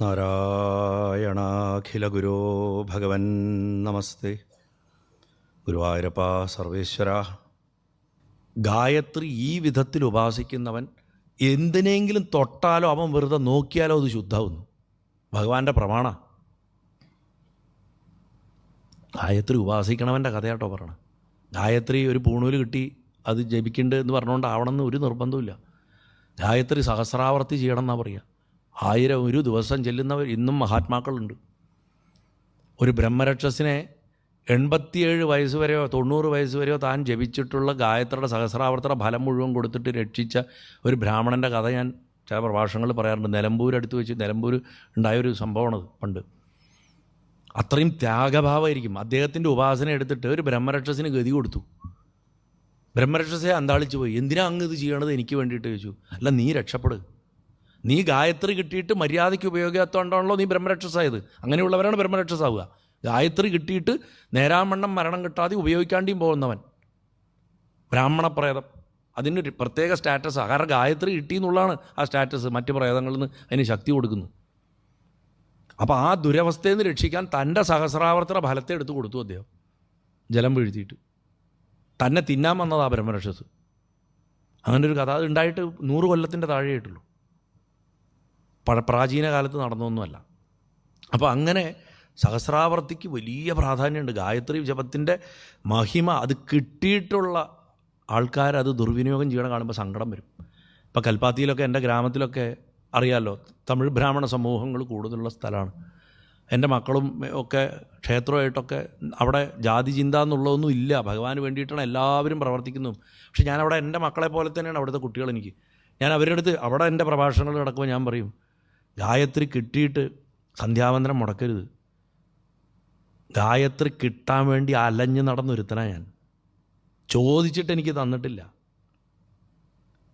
നാരായണാഖിലഗുരോ ഭഗവൻ നമസ്തേ. ഗുരുവായൂരപ്പ സർവേശ്വര. ഗായത്രി ഈ വിധത്തിൽ ഉപാസിക്കുന്നവൻ എന്തിനെങ്കിലും തൊട്ടാലോ അവൻ വെറുതെ നോക്കിയാലോ അത് ശുദ്ധാവുന്നു. ഭഗവാന്റെ പ്രമാണ. ഗായത്രി ഉപാസിക്കണവന്റെ കഥയാട്ടോ പറയണം. ഗായത്രി ഒരു പൂണൂൽ കിട്ടി അത് ജപിക്കേണ്ടത് എന്ന് പറഞ്ഞുകൊണ്ട് ആവണമെന്ന് ഒരു നിർബന്ധമില്ല ഗായത്രി സഹസ്രാവർത്തി ചെയ്യണം എന്നാണ് പറയുക ആയിരം ഒരു ദിവസം ചെല്ലുന്നവർ ഇന്നും മഹാത്മാക്കളുണ്ട്. ഒരു ബ്രഹ്മരക്ഷസിനെ എൺപത്തിയേഴ് വയസ്സ് വരെയോ തൊണ്ണൂറ് വയസ്സ് വരെയോ താൻ ജപിച്ചിട്ടുള്ള ഗായത്രിയുടെ സഹസ്രാവർത്തന ഫലം മുഴുവൻ കൊടുത്തിട്ട് രക്ഷിച്ച ഒരു ബ്രാഹ്മണന്റെ കഥ ഞാൻ ചില പ്രഭാഷണങ്ങളിൽ പറയാറുണ്ട്. നിലമ്പൂർ അടുത്ത് വെച്ച് നിലമ്പൂർ ഉണ്ടായൊരു സംഭവമാണത് പണ്ട്. അത്രയും ത്യാഗഭാവമായിരിക്കും. അദ്ദേഹത്തിന്റെ ഉപാസന എടുത്തിട്ട് ഒരു ബ്രഹ്മരക്ഷസിന് ഗതി കൊടുത്തു. ബ്രഹ്മരക്ഷസെ അന്താളിച്ചു പോയി. എന്തിനാ അങ്ങ് ഇത് ചെയ്യണത് എനിക്ക് വേണ്ടിയിട്ട് ചോദിച്ചു. അല്ല നീ രക്ഷപ്പെടുക നീ ഗായത്രി കിട്ടിയിട്ട് മര്യാദയ്ക്ക് ഉപയോഗിക്കാത്തതുകൊണ്ടാണല്ലോ നീ ബ്രഹ്മരക്ഷസായത്. അങ്ങനെയുള്ളവരാണ് ബ്രഹ്മരക്ഷസാവുക. ഗായത്രി കിട്ടിയിട്ട് നേരാമണ്ണം മരണം കിട്ടാതെ ഉപയോഗിക്കാണ്ടിയും പോകുന്നവൻ. ബ്രാഹ്മണ പ്രേതം അതിനൊരു പ്രത്യേക സ്റ്റാറ്റസാണ് കാരണം ഗായത്രി കിട്ടി എന്നുള്ളതാണ് ആ സ്റ്റാറ്റസ് മറ്റ് പ്രേതങ്ങളിൽ നിന്ന് അതിന് ശക്തി കൊടുക്കുന്നു അപ്പോൾ ആ ദുരവസ്ഥയിൽ നിന്ന് രക്ഷിക്കാൻ തന്റെ സഹസ്രാവർത്തന ഫലത്തെ എടുത്തു കൊടുത്തു അദ്ദേഹം. ജലം വീഴ്ത്തിയിട്ട്. തന്നെ തിന്നാൻ വന്നതാ ബ്രഹ്മരക്ഷസ്. അങ്ങനെ ഒരു കഥ അത് ഉണ്ടായിട്ട് നൂറ് കൊല്ലത്തിന്റെ താഴെയായിട്ടുള്ളൂ. പ്രാചീന കാലത്ത് നടന്നൊന്നുമല്ല. അപ്പോൾ അങ്ങനെ സഹസ്രാവർത്തിക്ക് വലിയ പ്രാധാന്യമുണ്ട്. ഗായത്രി ജപത്തിന്റെ മഹിമ അത് കിട്ടിയിട്ടുള്ള ആൾക്കാർ അത് ദുർവിനിയോഗം ചെയ്യണം കാണുമ്പോൾ സങ്കടം വരും. ഇപ്പോൾ കൽപ്പാത്തിയിലൊക്കെ എന്റെ ഗ്രാമത്തിലൊക്കെ അറിയാമല്ലോ തമിഴ് ബ്രാഹ്മണ സമൂഹങ്ങൾ കൂടുതലുള്ള സ്ഥലമാണ്. എന്റെ മക്കളും ഒക്കെ ക്ഷേത്രമായിട്ടൊക്കെ അവിടെ ജാതി ചിന്ത എന്നുള്ളതൊന്നും ഇല്ല. ഭഗവാന് വേണ്ടിയിട്ടാണ് എല്ലാവരും പ്രവർത്തിക്കുന്നത് പക്ഷെ ഞാനവിടെ എന്റെ മക്കളെ പോലെ തന്നെയാണ് അവിടുത്തെ കുട്ടികൾ എനിക്ക്. ഞാൻ അവരുടെ അടുത്ത് അവിടെ എന്റെ പ്രഭാഷണങ്ങൾ നടക്കുമ്പോൾ ഞാൻ പറയും ഗായത്രി കിട്ടിയിട്ട് സന്ധ്യാവന്തനം മുടക്കരുത്. ഗായത്രി കിട്ടാൻ വേണ്ടി അലഞ്ഞ് നടന്നൊരുത്തനാ ഞാൻ. ചോദിച്ചിട്ട് എനിക്ക് തന്നിട്ടില്ല.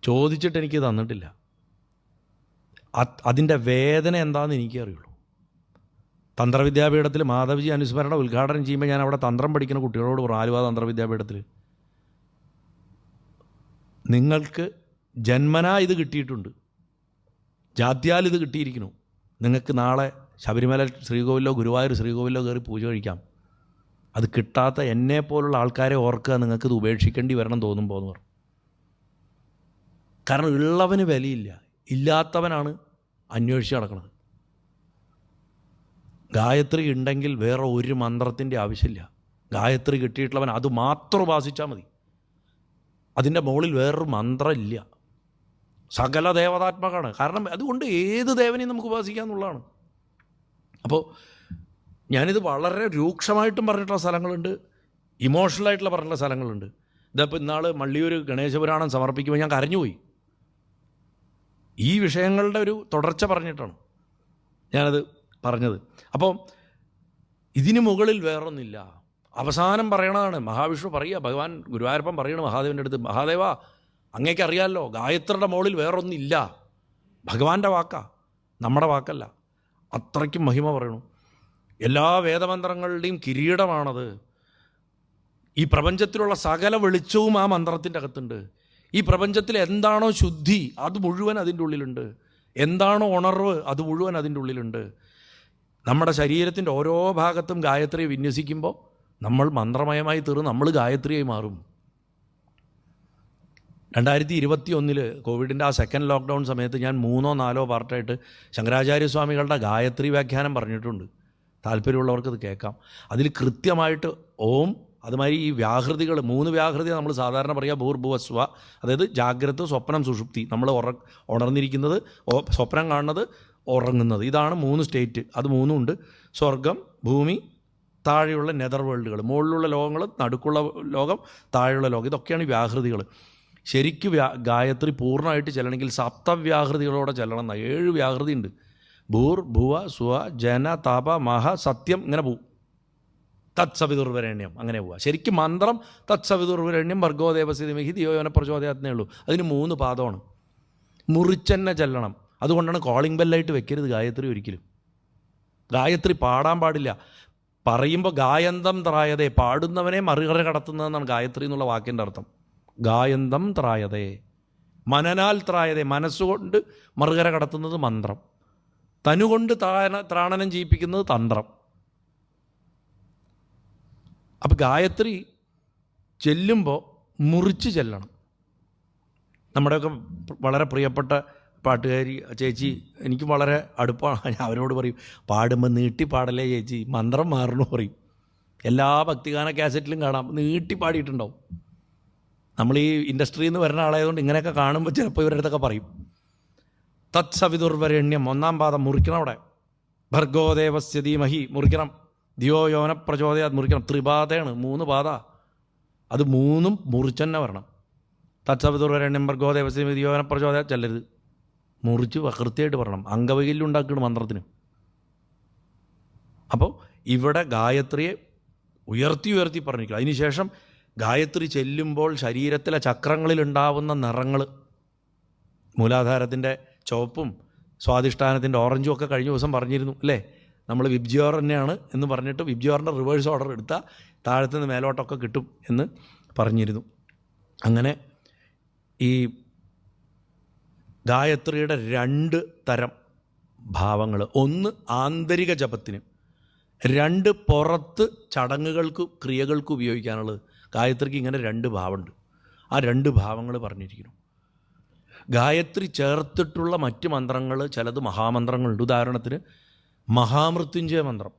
ചോദിച്ചിട്ട് എനിക്ക് തന്നിട്ടില്ല. അത് അതിന്റെ വേദന എന്താണെന്ന് എനിക്കറിയുള്ളൂ. തന്ത്രവിദ്യാപീഠത്തിൽ മാധവജി അനുസ്മരണ ഉദ്ഘാടനം ചെയ്യുമ്പോൾ ഞാൻ അവിടെ തന്ത്രം പഠിക്കുന്ന കുട്ടികളോട് പറഞ്ഞു ആലുവ തന്ത്രവിദ്യാപീഠത്തിൽ നിങ്ങൾക്ക് ജന്മനാ ഇത് കിട്ടിയിട്ടുണ്ട്. ജാത്യാൽ ഇത് കിട്ടിയിരിക്കുന്നു. നിങ്ങൾക്ക് നാളെ ശബരിമല ശ്രീകോവിലോ ഗുരുവായൂർ ശ്രീകോവിലോ കയറി പൂജ കഴിക്കാം. അത് കിട്ടാത്ത എന്നെ പോലുള്ള ആൾക്കാരെ ഓർക്കുക നിങ്ങൾക്കിത് ഉപേക്ഷിക്കേണ്ടി വരണം തോന്നുമ്പോൾ എന്ന് പറഞ്ഞു. കാരണം ഉള്ളവന് വിലയില്ല. ഇല്ലാത്തവനാണ് അന്വേഷിച്ച് നടക്കുന്നത്. ഗായത്രി ഉണ്ടെങ്കിൽ വേറെ ഒരു മന്ത്രത്തിന്റെ ആവശ്യമില്ല. ഗായത്രി കിട്ടിയിട്ടുള്ളവൻ അത് മാത്രം ഉപാസിച്ചാൽ മതി. അതിന്റെ മുകളിൽ വേറൊരു മന്ത്രമില്ല. സകല ദേവതാത്മകമാണ് കാരണം അതുകൊണ്ട് ഏത് ദേവനെയും നമുക്ക് ഉപാസിക്കാം എന്നുള്ളതാണ്. അപ്പോൾ ഞാനിത് വളരെ രൂക്ഷമായിട്ടും പറഞ്ഞിട്ടുള്ള സ്ഥലങ്ങളുണ്ട്. ഇമോഷണലായിട്ടുള്ള പറഞ്ഞിട്ടുള്ള സ്ഥലങ്ങളുണ്ട്. ഇതപ്പോൾ ഇന്നാൾ മള്ളിയൂർ ഗണേശപുരാണം സമർപ്പിക്കുമ്പോൾ ഞാൻ കരഞ്ഞുപോയി. ഈ വിഷയങ്ങളുടെ ഒരു തുടർച്ച പറഞ്ഞിട്ടാണ് ഞാനത് പറഞ്ഞത്. അപ്പോൾ ഇതിനു മുകളിൽ വേറൊന്നില്ല. അവസാനം പറയണതാണ് മഹാവിഷ്ണു പറയുക ഭഗവാൻ ഗുരുവായൂരപ്പൻ പറയണ മഹാദേവന്റെ അടുത്ത് മഹാദേവ അങ്ങേക്ക് അറിയാമല്ലോ ഗായത്രിയുടെ മുകളിൽ വേറൊന്നില്ല. ഭഗവാന്റെ വാക്കാ നമ്മുടെ വാക്കല്ല. അത്രയ്ക്കും മഹിമ പറയണു. എല്ലാ വേദമന്ത്രങ്ങളുടെയും കിരീടമാണത്. ഈ പ്രപഞ്ചത്തിലുള്ള സകല വെളിച്ചവും ആ മന്ത്രത്തിന്റെ അകത്തുണ്ട്. ഈ പ്രപഞ്ചത്തിൽ എന്താണോ ശുദ്ധി അത് മുഴുവൻ അതിന്റെ ഉള്ളിലുണ്ട്. എന്താണോ ഉണർവ് അത് മുഴുവൻ അതിന്റെ ഉള്ളിലുണ്ട്. നമ്മുടെ ശരീരത്തിന്റെ ഓരോ ഭാഗത്തും ഗായത്രിയെ വിന്യസിക്കുമ്പോൾ നമ്മൾ മന്ത്രമയമായി തീർന്ന് നമ്മൾ ഗായത്രിയായി മാറും. രണ്ടായിരത്തി ഇരുപത്തി ഒന്നിൽ കോവിഡിന്റെ ആ സെക്കൻഡ് ലോക്ക്ഡൗൺ സമയത്ത് ഞാൻ മൂന്നോ നാലോ പാർട്ടായിട്ട് ശങ്കരാചാര്യസ്വാമികളുടെ ഗായത്രി വ്യാഖ്യാനം പറഞ്ഞിട്ടുണ്ട്. താല്പര്യമുള്ളവർക്ക് അത് കേൾക്കാം. അതിൽ കൃത്യമായിട്ട് ഓം അതുമാതിരി ഈ വ്യാഹൃതികൾ മൂന്ന് വ്യാഹൃതി നമ്മൾ സാധാരണ പറയുക ഭൂർഭുവസ്വ അതായത് ജാഗ്രത സ്വപ്നം സുഷുപ്തി. നമ്മൾ ഉറ ഉണർന്നിരിക്കുന്നത് സ്വപ്നം കാണുന്നത് ഉറങ്ങുന്നത്. ഇതാണ് മൂന്ന് സ്റ്റേറ്റ് അത് മൂന്നും ഉണ്ട്. സ്വർഗം ഭൂമി താഴെയുള്ള നെതർ വേൾഡുകൾ മുകളിലുള്ള ലോകങ്ങൾ നടുക്കുള്ള ലോകം താഴെയുള്ള ലോകം. ഇതൊക്കെയാണ് വ്യാഹൃതികൾ ശരിക്കും വ്യാ ഗായത്രി പൂർണമായിട്ട് ചെല്ലണമെങ്കിൽ സപ്തവ്യാഹൃതികളോടെ ചെല്ലണം എന്നാണ് ഏഴ് വ്യാഹൃതി ഉണ്ട് ഭൂർ ഭുവ സുവ ജന താപ മഹ സത്യം ഇങ്ങനെ പോവും. തത്സവിതുർവരേണ്യം അങ്ങനെ പോവുക ശരിക്കും മന്ത്രം തത്സവിതുർവരണ്യം ഭർഗോദേവസ്ഥിതിമഹി ദിയോന പ്രചോദയാത്മേ ഉള്ളൂ. അതിന് മൂന്ന് പാദമാണ്. മുറിച്ചെന്നെ ചെല്ലണം. അതുകൊണ്ടാണ് കോളിംഗ് ബെല്ലായിട്ട് വെക്കരുത് ഗായത്രി ഒരിക്കലും. ഗായത്രി പാടാൻ പാടില്ല. പറയുമ്പോൾ ഗായന്തം ത്രായതേ പാടുന്നവനെ മറുകര കടത്തുന്നതെന്നാണ് ഗായത്രി എന്നുള്ള വാക്കിന്റെ അർത്ഥം. ഗായന്തം ത്രായതേ. മനനാൽ ത്രായതേ. മനസ്സുകൊണ്ട് മറുകര കടത്തുന്നത് മന്ത്രം. തനുകൊണ്ട് ത്രാണ ത്രാണനം ചെയ്യിപ്പിക്കുന്നത് തന്ത്രം. അപ്പം ഗായത്രി ചെല്ലുമ്പോൾ മുറിച്ച് ചെല്ലണം. നമ്മുടെയൊക്കെ വളരെ പ്രിയപ്പെട്ട പാട്ടുകാരി ചേച്ചി എനിക്ക് വളരെ അടുപ്പമാണ് ഞാൻ അവരോട് പറയും പാടുമ്പോൾ നീട്ടി പാടല്ലേ ചേച്ചി? മന്ത്രം മാറണു പറയും. എല്ലാ ഭക്തിഗാന കാസറ്റിലും കാണാം. നീട്ടി പാടിയിട്ടുണ്ടാവും. നമ്മൾ ഈ ഇൻഡസ്ട്രിയിൽ നിന്ന് വരുന്ന ആളായതുകൊണ്ട് ഇങ്ങനെയൊക്കെ കാണുമ്പോൾ ചിലപ്പോൾ ഇവരുടെ അടുത്തൊക്കെ പറയും. തത് സവിതുർവരണ്യം ഒന്നാം പാദം മുറിക്കണം അവിടെ. ഭർഗോദേവസ്യ ധീമഹി മുറിക്കണം. ദിയോ യോന പ്രചോദയ മുറിക്കണം. ത്രിപാതയാണ് മൂന്ന് പാത അത് മൂന്നും മുറിച്ചന്നെ വരണം. തത് തത്സവിതുർവരണ്യം ഭർഗോദേവസ്യ ദിയോന പ്രചോദയ ചെല്ലരുത്. മുറിച്ച് കൃത്യമായിട്ട് പറയണം അംഗവൈകല്യം മന്ത്രത്തിന്. അപ്പോൾ ഇവിടെ ഗായത്രിയെ ഉയർത്തി ഉയർത്തി പറഞ്ഞിരിക്കണം. അതിനുശേഷം ഗായത്രി ചെല്ലുമ്പോൾ ശരീരത്തിലെ ചക്രങ്ങളിൽ ഉണ്ടാവുന്ന നിറങ്ങൾ മൂലാധാരത്തിന്റെ ചുവപ്പും സ്വാധിഷ്ഠാനത്തിന്റെ ഓറഞ്ചും ഒക്കെ കഴിഞ്ഞ ദിവസം പറഞ്ഞിരുന്നു അല്ലേ? നമ്മൾ വിബ്ജിയോർ തന്നെയാണ് എന്ന് പറഞ്ഞിട്ട് വിബ്ജിയോറിന്റെ റിവേഴ്സ് ഓർഡർ എടുത്താൽ താഴത്തു നിന്ന് മേലോട്ടൊക്കെ കിട്ടും എന്ന് പറഞ്ഞിരുന്നു. അങ്ങനെ ഈ ഗായത്രിയുടെ രണ്ട് തരം ഭാവങ്ങൾ ഒന്ന് ആന്തരിക ജപത്തിന് രണ്ട് പുറത്ത് ചടങ്ങുകൾക്ക് ക്രിയകൾക്ക് ഉപയോഗിക്കാനുള്ളത്. ഗായത്രിക്ക് ഇങ്ങനെ രണ്ട് ഭാവമുണ്ട്. ആ രണ്ട് ഭാവങ്ങൾ പറഞ്ഞിരിക്കുന്നു. ഗായത്രി ചേർത്തിട്ടുള്ള മറ്റ് മന്ത്രങ്ങൾ ചിലത് മഹാമന്ത്രങ്ങളുണ്ട്. ഉദാഹരണത്തിന് മഹാമൃത്യുഞ്ജയ മന്ത്രം.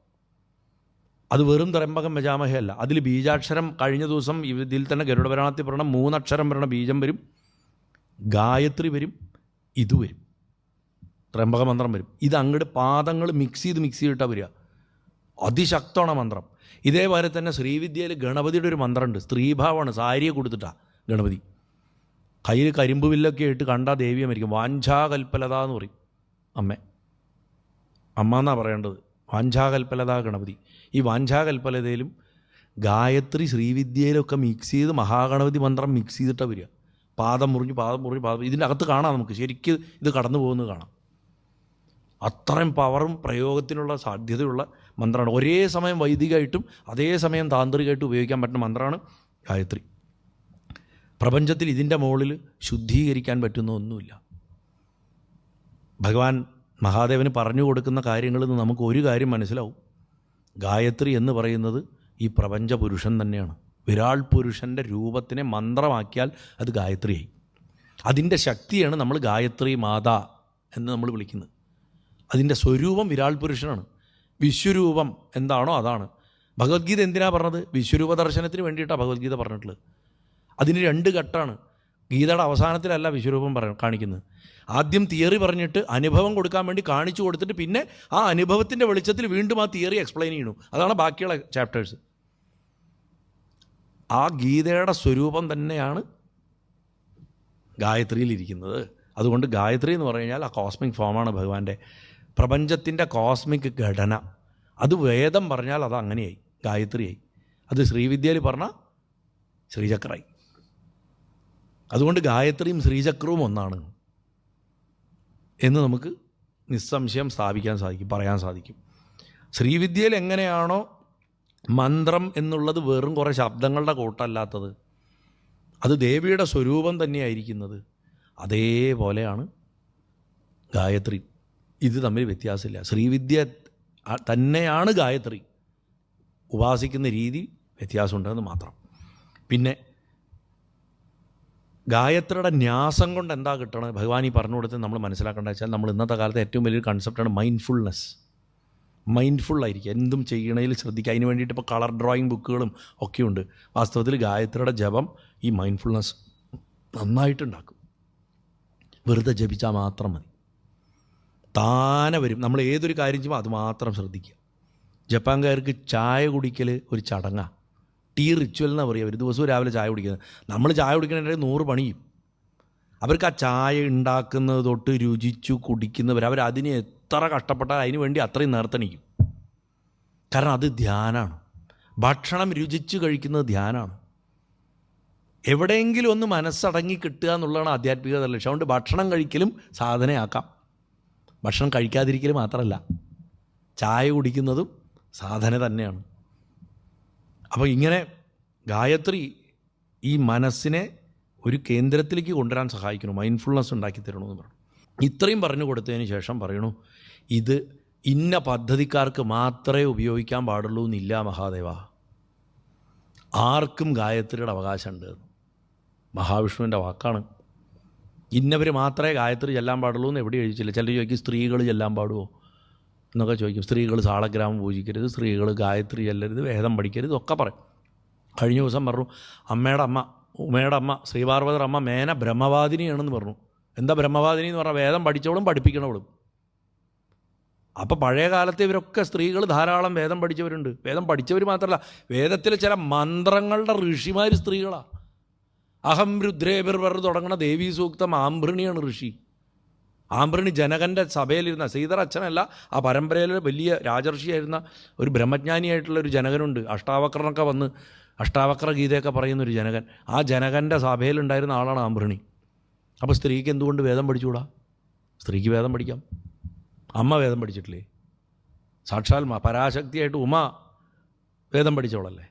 അത് വെറും തരമ്പകം വജാമഹയല്ല അതിൽ ബീജാക്ഷരം കഴിഞ്ഞ ദിവസം ഇതിൽ തന്നെ ഗരുഡപുരാണത്തിൽ പറയണം മൂന്നക്ഷരം വരണ ബീജം വരും ഗായത്രി വരും ഇത് വരും. ത്രമ്പക മന്ത്രം വരും. ഇത് അങ്ങോട്ട് പാദങ്ങൾ മിക്സ് ചെയ്ത് മിക്സ് ചെയ്തിട്ടാണ് വരിക. അതിശക്തമാണ് മന്ത്രം. ഇതേപോലെ തന്നെ ശ്രീവിദ്യയിൽ ഗണപതിയുടെ ഒരു മന്ത്രമുണ്ട്. സ്ത്രീഭാവമാണ്. സാരിയെ കൊടുത്തിട്ടാണ് ഗണപതി. കയ്യിൽ കരിമ്പ് വില്ലൊക്കെ ആയിട്ട് കണ്ടാ ദേവിയെ മരിക്കും. വാഞ്ചാകൽപ്പലത എന്ന് പറയും അമ്മ. അമ്മ എന്നാണ് പറയേണ്ടത്. വാഞ്ചാകൽപ്പലത ഗണപതി. ഈ വാഞ്ചാകൽപ്പലതയിലും ഗായത്രി ശ്രീവിദ്യയിലൊക്കെ മിക്സ് ചെയ്ത് മഹാഗണപതി മന്ത്രം മിക്സ് ചെയ്തിട്ടാണ് വരിക. പാദം മുറിഞ്ഞ് പാദം മുറിഞ്ഞ് പാദം ഇതിന്റെ അകത്ത് കാണാം നമുക്ക്. ശരിക്കും ഇത് കടന്നു പോകുന്നത് കാണാം. അത്രയും പവറും പ്രയോഗത്തിനുള്ള സാധ്യതയുള്ള മന്ത്രമാണ് ഒരേ സമയം വൈദികമായിട്ടും അതേ സമയം താന്ത്രികമായിട്ടും ഉപയോഗിക്കാൻ പറ്റുന്ന മന്ത്രമാണ് ഗായത്രി. പ്രപഞ്ചത്തിൽ ഇതിന്റെ മുകളിൽ ശുദ്ധീകരിക്കാൻ പറ്റുന്ന ഒന്നുമില്ല. ഭഗവാൻ മഹാദേവന് പറഞ്ഞു കൊടുക്കുന്ന കാര്യങ്ങളിൽ നിന്ന് നമുക്ക് ഒരു കാര്യം മനസ്സിലാവും. ഗായത്രി എന്ന് പറയുന്നത് ഈ പ്രപഞ്ച പുരുഷൻ തന്നെയാണ്. വിരാൾ പുരുഷന്റെ രൂപത്തിനെ മന്ത്രമാക്കിയാൽ അത് ഗായത്രിയായി. അതിന്റെ ശക്തിയാണ് നമ്മൾ ഗായത്രി മാതാ എന്ന് നമ്മൾ വിളിക്കുന്നത്. അതിന്റെ സ്വരൂപം വിരാൾ പുരുഷനാണ്. വിശ്വരൂപം എന്താണോ അതാണ്. ഭഗവത്ഗീത എന്തിനാ പറഞ്ഞത്? വിശ്വരൂപ ദർശനത്തിന് വേണ്ടിയിട്ടാണ് ഭഗവത്ഗീത പറഞ്ഞിട്ടുള്ളത്. അതിന് രണ്ട് ഘട്ടമാണ് ഗീതയുടെ അവസാനത്തിലല്ല വിശ്വരൂപം പറ കാണിക്കുന്നത്. ആദ്യം തിയറി പറഞ്ഞിട്ട് അനുഭവം കൊടുക്കാൻ വേണ്ടി കാണിച്ചു കൊടുത്തിട്ട് പിന്നെ ആ അനുഭവത്തിന്റെ വെളിച്ചത്തിൽ വീണ്ടും ആ തിയറി എക്സ്പ്ലെയിൻ ചെയ്യണു. അതാണ് ബാക്കിയുള്ള ചാപ്റ്റേഴ്സ് ആ ഗീതയുടെ സ്വരൂപം തന്നെയാണ് ഗായത്രിയിലിരിക്കുന്നത് അതുകൊണ്ട് ഗായത്രി എന്ന് പറഞ്ഞു കഴിഞ്ഞാൽ ആ കോസ്മിക് ഫോമാണ് ഭഗവാന്റെ പ്രപഞ്ചത്തിന്റെ കോസ്മിക് ഘടന. അത് വേദം പറഞ്ഞാൽ അത് അങ്ങനെയായി ഗായത്രിയായി. അത് ശ്രീവിദ്യയിൽ പറഞ്ഞാൽ ശ്രീചക്രായി അതുകൊണ്ട് ഗായത്രിയും ശ്രീചക്രവും ഒന്നാണ് എന്ന് നമുക്ക് നിസ്സംശയം സ്ഥാപിക്കാൻ സാധിക്കും പറയാൻ സാധിക്കും. ശ്രീവിദ്യയിൽ എങ്ങനെയാണോ മന്ത്രം എന്നുള്ളത് വെറും കുറേ ശബ്ദങ്ങളുടെ കൂട്ടല്ലാത്തത്. അത് ദേവിയുടെ സ്വരൂപം തന്നെയായിരിക്കുന്നത്. അതേപോലെയാണ് ഗായത്രി ഇത് തമ്മിൽ വ്യത്യാസമില്ല. ശ്രീവിദ്യ തന്നെയാണ് ഗായത്രി. ഉപാസിക്കുന്ന രീതി വ്യത്യാസമുണ്ടെന്ന് മാത്രം. പിന്നെ ഗായത്രിയുടെ ന്യാസം കൊണ്ട് എന്താ കിട്ടണത്? ഭഗവാൻ ഈ പറഞ്ഞു കൊടുത്ത് നമ്മൾ മനസ്സിലാക്കേണ്ടത് വെച്ചാൽ നമ്മൾ ഇന്നത്തെ കാലത്ത് ഏറ്റവും വലിയൊരു കൺസെപ്റ്റാണ് മൈൻഡ്ഫുൾനെസ് മൈൻഡ്ഫുൾ ആയിരിക്കും എന്തും ചെയ്യണതിൽ ശ്രദ്ധിക്കുക. അതിന് വേണ്ടിയിട്ട് ഇപ്പോൾ കളർ ഡ്രോയിങ് ബുക്കുകളും ഒക്കെയുണ്ട്. വാസ്തവത്തിൽ ഗായത്രിയുടെ ജപം ഈ മൈൻഡ്ഫുൾനെസ് നന്നായിട്ടുണ്ടാക്കും വെറുതെ ജപിച്ചാൽ മാത്രം മതി. താനെ വരും. നമ്മൾ ഏതൊരു കാര്യം ചെയ്യുമ്പോൾ അത് മാത്രം ശ്രദ്ധിക്കുക. ജപ്പാൻകാർക്ക് ചായ കുടിക്കൽ ഒരു ചടങ്ങാണ് ടീ റിച്വൽ എന്നാണ് പറയുക. ഒരു ദിവസവും രാവിലെ ചായ കുടിക്കുന്നത്. നമ്മൾ ചായ കുടിക്കണതിന്റെ നൂറ് പണിയും. അവർക്ക് ആ ചായ ഉണ്ടാക്കുന്നത് തൊട്ട് രുചിച്ചു കുടിക്കുന്നവർ അവർ അതിന് എത്ര കഷ്ടപ്പെട്ടാൽ അതിന് വേണ്ടി അത്രയും നേർത്തണിക്കും. കാരണം അത് ധ്യാനമാണ് ഭക്ഷണം രുചിച്ചു കഴിക്കുന്നത് ധ്യാനമാണ് എവിടെയെങ്കിലും ഒന്ന് മനസ്സടങ്ങി കിട്ടുക എന്നുള്ളതാണ് ആധ്യാത്മികത ലക്ഷ്യം. അതുകൊണ്ട് ഭക്ഷണം കഴിക്കലും സാധനയാക്കാം. ഭക്ഷണം കഴിക്കാതിരിക്കൽ മാത്രമല്ല ചായ കുടിക്കുന്നതും സാധന തന്നെയാണ്. അപ്പോൾ ഇങ്ങനെ ഗായത്രി ഈ മനസ്സിനെ ഒരു കേന്ദ്രത്തിലേക്ക് കൊണ്ടുവരാൻ സഹായിക്കണം മൈൻഡ്ഫുൾനെസ് ഉണ്ടാക്കി തരണമെന്ന് പറഞ്ഞു. ഇത്രയും പറഞ്ഞു കൊടുത്തതിന് ശേഷം പറയണു ഇത് ഇന്ന പദ്ധതിക്കാർക്ക് മാത്രമേ ഉപയോഗിക്കാൻ പാടുള്ളൂ എന്നില്ല മഹാദേവ. ആർക്കും ഗായത്രിയുടെ അവകാശമുണ്ട് മഹാവിഷ്ണുവിന്റെ വാക്കാണ് ഇന്നവർ മാത്രമേ ഗായത്രി ചെല്ലാൻ പാടുള്ളൂ എന്ന് എവിടെ എഴുതിച്ചില്ല ചിലർ ചോദിക്കും സ്ത്രീകൾ ചെല്ലാൻ പാടുമോ എന്നൊക്കെ ചോദിക്കും. സ്ത്രീകൾ സാളഗ്രാമം പൂജിക്കരുത് സ്ത്രീകൾ ഗായത്രി ചെല്ലരുത് വേദം പഠിക്കരുത് ഒക്കെ പറയും. കഴിഞ്ഞ ദിവസം പറഞ്ഞു അമ്മയുടെ അമ്മ ഉമയുടെ അമ്മ ശ്രീപാർവതർ അമ്മ മേന ബ്രഹ്മവാദിനിയാണെന്ന് പറഞ്ഞു. എന്താ ബ്രഹ്മവാദിനി എന്ന് പറഞ്ഞാൽ വേദം പഠിച്ചവളും പഠിപ്പിക്കണവളും. അപ്പോൾ പഴയ കാലത്ത് ഇവരൊക്കെ സ്ത്രീകൾ ധാരാളം വേദം പഠിച്ചവരുണ്ട്. വേദം പഠിച്ചവർ മാത്രമല്ല വേദത്തിലെ ചില മന്ത്രങ്ങളുടെ ഋഷിമാർ സ്ത്രീകളാണ് അഹം രുദ്രേബിർവർ തുടങ്ങുന്ന ദേവീ സൂക്തം ആംഭൃണിയാണ് ഋഷി. ആംബ്രണി ജനകന്റെ സഭയിലിരുന്ന ശ്രീധർ അച്ഛനല്ല ആ പരമ്പരയിലെ വലിയ രാജർഷിയായിരുന്ന ഒരു ബ്രഹ്മജ്ഞാനിയായിട്ടുള്ള ഒരു ജനകനുണ്ട്. അഷ്ടാവക്രനൊക്കെ വന്ന് അഷ്ടാവക്ര ഗീതയൊക്കെ പറയുന്ന ഒരു ജനകൻ. ആ ജനകന്റെ സഭയിലുണ്ടായിരുന്ന ആളാണ് ആംബ്രണി അപ്പോൾ സ്ത്രീക്ക് എന്തുകൊണ്ട് വേദം പഠിച്ചുകൂടാ സ്ത്രീക്ക് വേദം പഠിക്കാം. അമ്മ വേദം പഠിച്ചിട്ടില്ലേ? സാക്ഷാൽ പരാശക്തിയായിട്ട് ഉമ വേദം പഠിച്ചവളല്ലേ?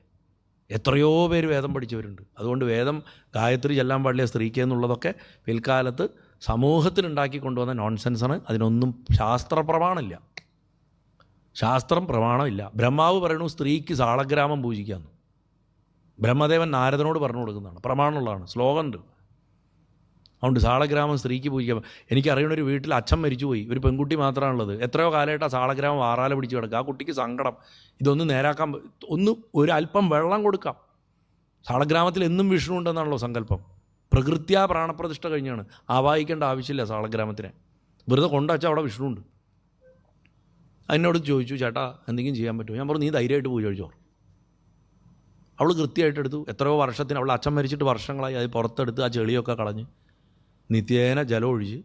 എത്രയോ പേര് വേദം പഠിച്ചവരുണ്ട്. അതുകൊണ്ട് വേദം ഗായത്രി ചെല്ലാൻ പാടില്ല സ്ത്രീക്ക് എന്നുള്ളതൊക്കെ പിൽക്കാലത്ത് സമൂഹത്തിലുണ്ടാക്കി കൊണ്ടുവന്ന നോൺസെൻസാണ് അതിനൊന്നും ശാസ്ത്ര പ്രമാണമില്ല ശാസ്ത്രം പ്രമാണമില്ല. ബ്രഹ്മാവ് പറയണു സ്ത്രീക്ക് സാളഗ്രാമം പൂജിക്കാമെന്ന് ബ്രഹ്മദേവൻ നാരദനോട് പറഞ്ഞു കൊടുക്കുന്നതാണ്. പ്രമാണമുള്ളതാണ്. ശ്ലോകമുണ്ട് അതുകൊണ്ട് സാളഗ്രാമം സ്ത്രീക്ക് പൂജിക്കാം എനിക്കറിയണ ഒരു വീട്ടിൽ അച്ഛൻ മരിച്ചുപോയി. ഒരു പെൺകുട്ടി മാത്രമാണുള്ളത്. എത്രയോ കാലമായിട്ട് ആ സാളഗ്രാമം വാറാല പിടിച്ച് കിടക്കുക. ആ കുട്ടിക്ക് സങ്കടം. ഇതൊന്ന് നേരാക്കാൻ ഒന്ന് ഒരു അല്പം വെള്ളം കൊടുക്കാം. സാളഗ്രാമത്തിൽ എന്നും വിഷ്ണു ഉണ്ടെന്നാണല്ലോ സങ്കല്പം. പ്രകൃത്യാ പ്രാണപ്രതിഷ്ഠ കഴിഞ്ഞാണ്. ആവാഹിക്കേണ്ട ആവശ്യമില്ല സാളഗ്രാമത്തിനെ. വെറുതെ കൊണ്ടുവച്ചാൽ അവിടെ വിഷ്ണു ഉണ്ട് എന്നോട് ചോദിച്ചു ചേട്ടാ എന്തെങ്കിലും ചെയ്യാൻ പറ്റുമോ? ഞാൻ പറഞ്ഞു നീ ധൈര്യമായിട്ട് പൂജ കഴിച്ചോ? അവൾ കൃത്യമായിട്ട് എടുത്തു. എത്രയോ വർഷത്തിന് അവൾ അച്ഛൻ മരിച്ചിട്ട് വർഷങ്ങളായി അത് പുറത്തെടുത്ത് ആ ചെളിയൊക്കെ കളഞ്ഞ്. നിത്യേന ജലം ഒഴിച്ച്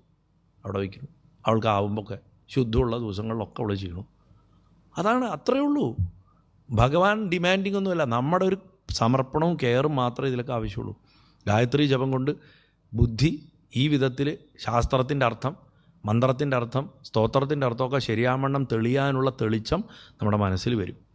അവിടെ വയ്ക്കണം അവൾക്ക് ആവുമ്പോഴൊക്കെ ശുദ്ധമുള്ള ദിവസങ്ങളിലൊക്കെ അവൾ ചെയ്യണം. അതാണ് അത്രയേ ഉള്ളൂ. ഭഗവാൻ ഡിമാൻഡിങ് ഒന്നുമല്ല. നമ്മുടെ ഒരു സമർപ്പണവും കെയറും മാത്രമേ ഇതിലൊക്കെ ആവശ്യമുള്ളൂ. ഗായത്രി ജപം കൊണ്ട് ബുദ്ധി ഈ വിധത്തിൽ ശാസ്ത്രത്തിന്റെ അർത്ഥം മന്ത്രത്തിന്റെ അർത്ഥം സ്തോത്രത്തിന്റെ അർത്ഥമൊക്കെ ശരിയാവണ്ണം തെളിയാനുള്ള തെളിച്ചം നമ്മുടെ മനസ്സിൽ വരും.